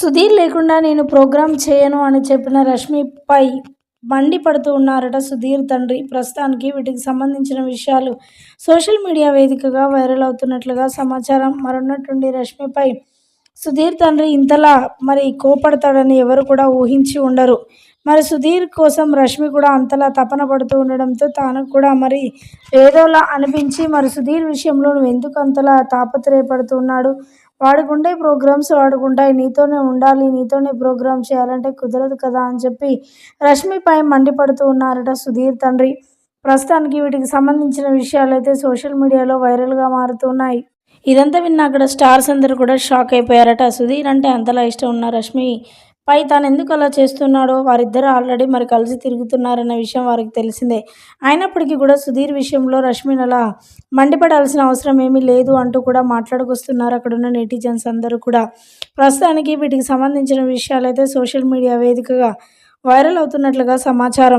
సుధీర్ లేకుండా నేను ప్రోగ్రాం చేయను అని చెప్పిన రష్మిపై మండిపడుతూ ఉన్నారట సుధీర్ తండ్రి. ప్రస్తుతానికి వీటికి సంబంధించిన విషయాలు సోషల్ మీడియా వేదికగా వైరల్ అవుతున్నట్లుగా సమాచారం. మరున్నట్టుండి రష్మిపై సుధీర్ తండ్రి ఇంతలా మరి కోపడతాడని ఎవరు కూడా ఊహించి ఉండరు. మరి సుధీర్ కోసం రష్మి కూడా అంతలా తపన పడుతూ ఉండడంతో తాను కూడా మరి ఏదోలా అనిపించి మరి సుధీర్ విషయంలో నువ్వు ఎందుకు అంతలా తాపత్రయపడుతున్నాడు వాడికి ప్రోగ్రామ్స్ వాడుకుంటాయి నీతోనే ఉండాలి నీతోనే ప్రోగ్రామ్ చేయాలంటే కుదరదు కదా అని చెప్పి రష్మిపై మండిపడుతూ ఉన్నారట సుధీర్ తండ్రి. ప్రస్తుతానికి వీటికి సంబంధించిన విషయాలు అయితే సోషల్ మీడియాలో వైరల్గా మారుతున్నాయి. ఇదంతా విన్న అక్కడ స్టార్స్ అందరూ కూడా షాక్ అయిపోయారట. సుధీర్ అంటే అంతలా ఇష్టం ఉన్న రష్మి పై తాను ఎందుకు అలా చేస్తున్నాడో వారిద్దరు ఆల్రెడీ మరి కలిసి తిరుగుతున్నారన్న విషయం వారికి తెలిసిందే. అయినప్పటికీ కూడా సుధీర్ విషయంలో రష్మిని అలా మండిపడాల్సిన అవసరం ఏమీ లేదు అంటూ కూడా మాట్లాడుకొస్తున్నారు అక్కడున్న నెటిజన్స్ అందరూ కూడా. ప్రస్తుతానికి వీటికి సంబంధించిన విషయాలైతే సోషల్ మీడియా వేదికగా వైరల్ అవుతున్నట్లుగా సమాచారం.